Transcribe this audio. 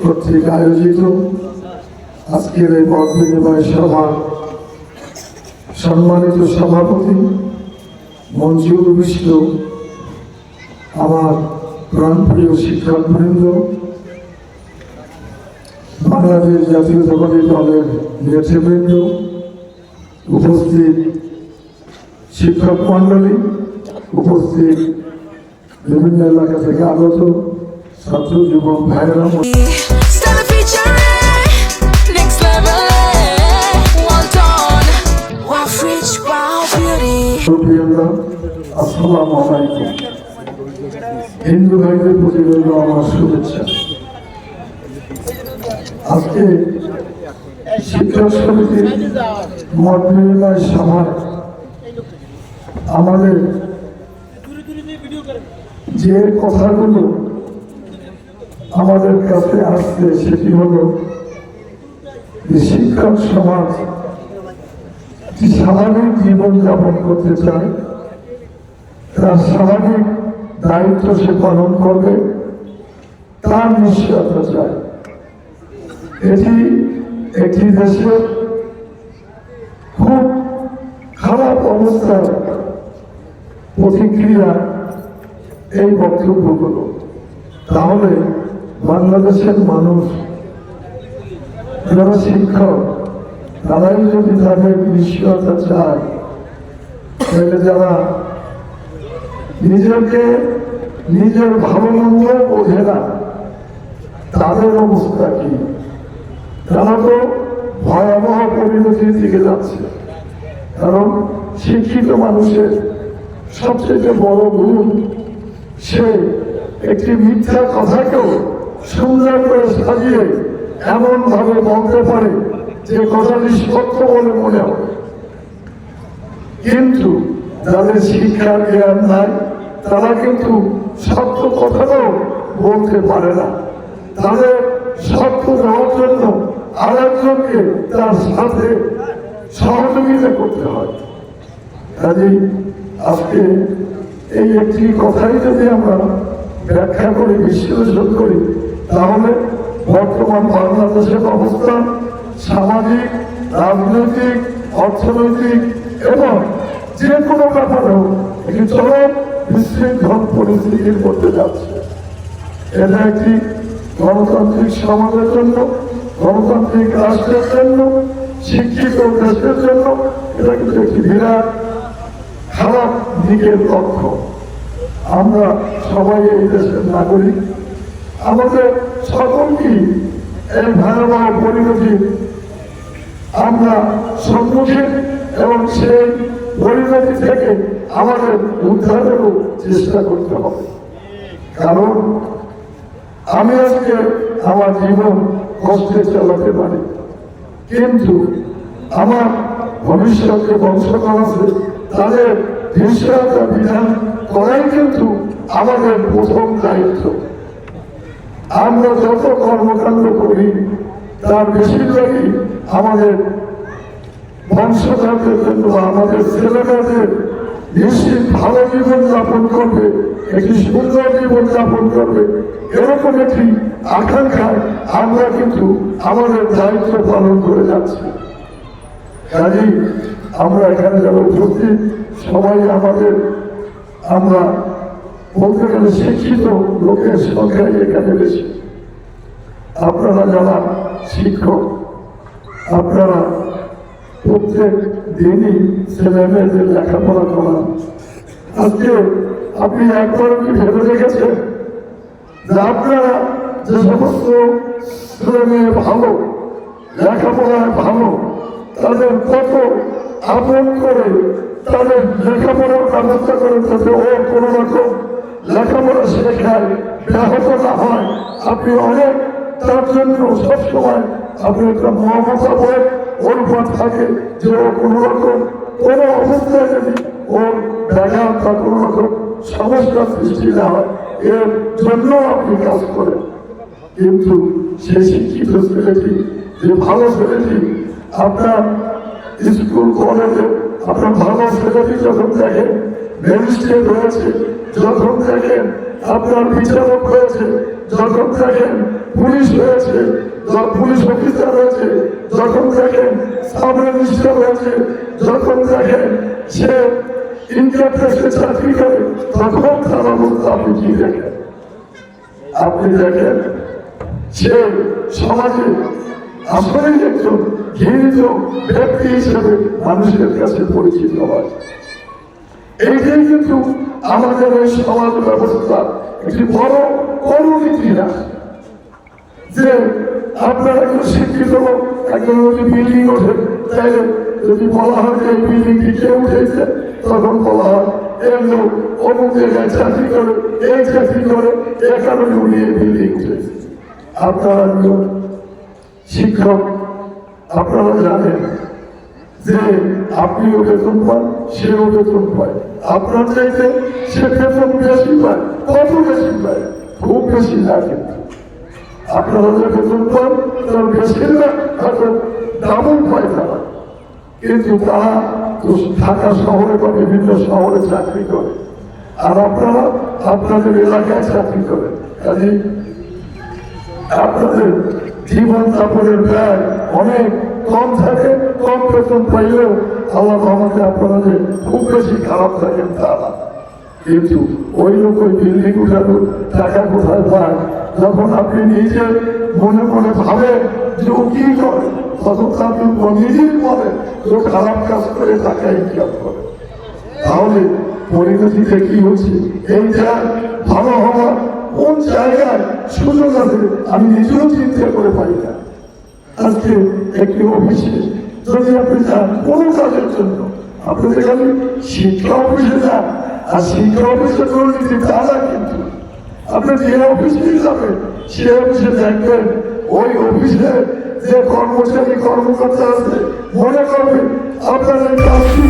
কর্তৃক আয়োজিত। আজকের এই মত বিনিময় সভা সম্মানিত সভাপতি মঞ্জুর বিষ্ণু, আমার প্রাণপ্রিয় শিক্ষকবৃন্দ বাংলাদেশ জাতীয় জাতীয়তাবাদী দলের নেতৃবৃন্দ, উপস্থিত শিক্ষক মণ্ডলী, উপস্থিত বিভিন্ন এলাকা থেকে আগত ছাত্র যুবক ভাইয়েরা আসসালামু আলাইকুম। হিন্দু ভাইদের প্রতি রইল আমার শুভেচ্ছা। আজকে শিক্ষা সমিতির মত বিনিময় সভায় আমাদের যে কথাগুলো আমাদের কাছে আসছে সেটি হল শিক্ষক সমাজ যে স্বাভাবিক জীবন যাপন করতে চায়, তার স্বাভাবিক দায়িত্ব সে পালন করবে, তার নিশ্চয়তা চায়। এটি একটি দেশের খুব খারাপ অবস্থার প্রতিক্রিয়া এই বক্তব্যগুলো। তাহলে বাংলাদেশের মানুষ, যারা শিক্ষক, তারাই যদি তাদের নিশ্চয়তা চায়, তাহলে যারা নিজেকে নিজের ভালো মন্দ বোঝে না তাদের অবস্থা কি? তারা তো ভয়াবহ পরিণতির দিকে যাচ্ছে। কারণ শিক্ষিত মানুষের সবচেয়ে বড় গুণ সে একটি মিথ্যা কথাকেও সুন্দর করে সাজিয়ে এমন ভাবে বলতে পারে যে কথাটি সত্য বলে মনে হয়। কিন্তু যাদের শিক্ষার জ্ঞান নাই, তারা কিন্তু সত্য কথাটাও বলতে পারে না। তাদের সত্য দেওয়ার জন্য আরেকজনকে তার সাথে সহযোগিতা করতে হয়। কাজেই আজকে এই একটি কথাই যদি আমরা ব্যাখ্যা করি বিশ্লেষণ করি তাহলে বর্তমান বাংলাদেশের অবস্থান সামাজিক, রাজনৈতিক, অর্থনৈতিক এবং যে কোনো ব্যাপারেও একটি চরম বিশৃঙ্খল পরিস্থিতির মধ্যে যাচ্ছে। এটা একটি গণতান্ত্রিক সমাজের জন্য, গণতান্ত্রিক রাষ্ট্রের জন্য, শিক্ষিত দেশের জন্য এটা কিন্তু একটি বিরাট খারাপ দিকের লক্ষ্য। আমরা সবাই এই দেশের নাগরিক আমাদের সকলকেই এই ভয়াবহ পরিণতি আমরা সম্মুখীন এবং সেই পরিণতি থেকে আমাদের উদ্ধারেরও চেষ্টা করতে হবে। কারণ আমি আজকে আমার জীবন কষ্টে চালাতে পারি, কিন্তু আমার ভবিষ্যতে বংশধর আছে, তাদের নিশ্চয়তা বিধান করাই কিন্তু আমাদের প্রথম দায়িত্ব। আমরা যত কর্মকাণ্ড করি, তার বেশিরভাগই আমাদের বংশধরদের জন্য আমাদের ছেলেমেয়েদের নিশ্চিত ভালো জীবন যাপন করবে, একটি সুন্দর জীবন যাপন করবে, এরকম একটি আকাঙ্ক্ষায় আমরা কিন্তু আমাদের দায়িত্ব পালন করে যাচ্ছি। কাজেই আমরা এখানে যারা উপস্থিত সবাই আমাদের, আমরা বলতে শিক্ষিত লোকের সংখ্যাই এখানে বেশি। আপনারা যারা শিক্ষক, আপনারা প্রত্যেক দিনই ছেলে মেয়েদের লেখাপড়া করান। আজকে আপনি একবার কি ভেবে দেখেছেন যে আপনারা যে সমস্ত ছেলে মেয়ে ভালো লেখাপড়ায় ভালো, তাদের কত আপন করে তাদের লেখাপড়ার ব্যবস্থা করে যাতে ও কোনো রকম লেখাপড়া শেখায় ব্যাহত না হয়। আপনি অনেক, তার জন্য সবসময় আপনি একটা মমতা বলে ওর উপর থাকে যে ও কোনো রকম, কোনো অবস্থায় যদি ওর ব্যাঘাত বা কোনো রকম সমস্যার সৃষ্টি না হয়, এর জন্য আপনি কাজ করেন। কিন্তু সেই শিক্ষিত ছেলেটি, যে ভালো ছেলেটি, আপনার স্কুল কলেজে আপনার ভালো ছেলেটি যখন দেখেন ম্যাজিস্ট্রেট হয়েছে যখন দেখেন আপনার বিচারক হয়েছে যখন দেখেন পুলিশ হয়েছে পুলিশ অফিসার হয়েছে যখন দেখেন সাব রেজিস্টার হয়েছে যখন দেখেন সে চাকরি করে, তখন তার অবস্থা আপনি কি দেখেন? আপনি দেখেন সে সমাজে আসলেই একজন ঘৃণিত ব্যক্তি হিসেবে মানুষের কাছে পরিচিত হয়। এইটাই কিন্তু আমাদের এই সমাজ ব্যবস্থা। একটি বড় করুণ ইতিহাস যে আপনারা একজন শিক্ষিত একজন যদি বিল্ডিং ওঠে, তাইলে যদি বলা হয় যে এই বিল্ডিংটি কে উঠেছে, তখন বলা হয়, এর লোক অমুক জায়গায় চাকরি করে, এই চাকরি করে, এ কারণে উনি এই বিল্ডিং উঠেছে। আপনারা একজন শিক্ষক, আপনারা জানেন যে আপনিও বেতন পান সেও বেতন পায় আপনার চাইতে সে বেতন বেশি পায়, কত বেশি পায়? খুব বেশি না কিন্তু। আপনারা যে বেতন পান তার বেশিরভাগ হয়তো ডাবল পায় তারা কিন্তু তারা ঢাকা শহরে বা বিভিন্ন শহরে চাকরি করে। আর আপনারা আপনাদের এলাকায় চাকরি করেন কাজে আপনাদের জীবন যাপনের ব্যয় অনেক কম থাকে। কম বেতন পাইলেও আল্লাহ আমাকে আপনারা যে খুব বেশি খারাপ থাকেন তা না। কিন্তু ওই লোক ওই বিল্ডিং উঠানোর টাকা কোথায় পায়? যখন আপনি নিজে মনে মনে ভাবেন যে ও কি করে, তখন আপনি নিজেই বলেন যে খারাপ কাজ করে টাকা ইনকাম করে। তাহলে পরিণতিতে কি হচ্ছে? এই যে ভালো হওয়ার কোন জায়গায় সুযোগ আছে আমি নিজেও চিন্তা করে পাই না। আজকে একটি অফিসে যদি আপনি চান কোনো কাজের জন্য, আপনি যেখানে শিক্ষা অফিসে যান, আর শিক্ষা অফিসে দুর্নীতি তা না কিন্তু আপনি যে অফিসে যাবেন, সে অফিসে দেখবেন ওই অফিসে যে কর্মচারী, কর্মকর্তা আছে, মনে করবে আপনার এই কাজটি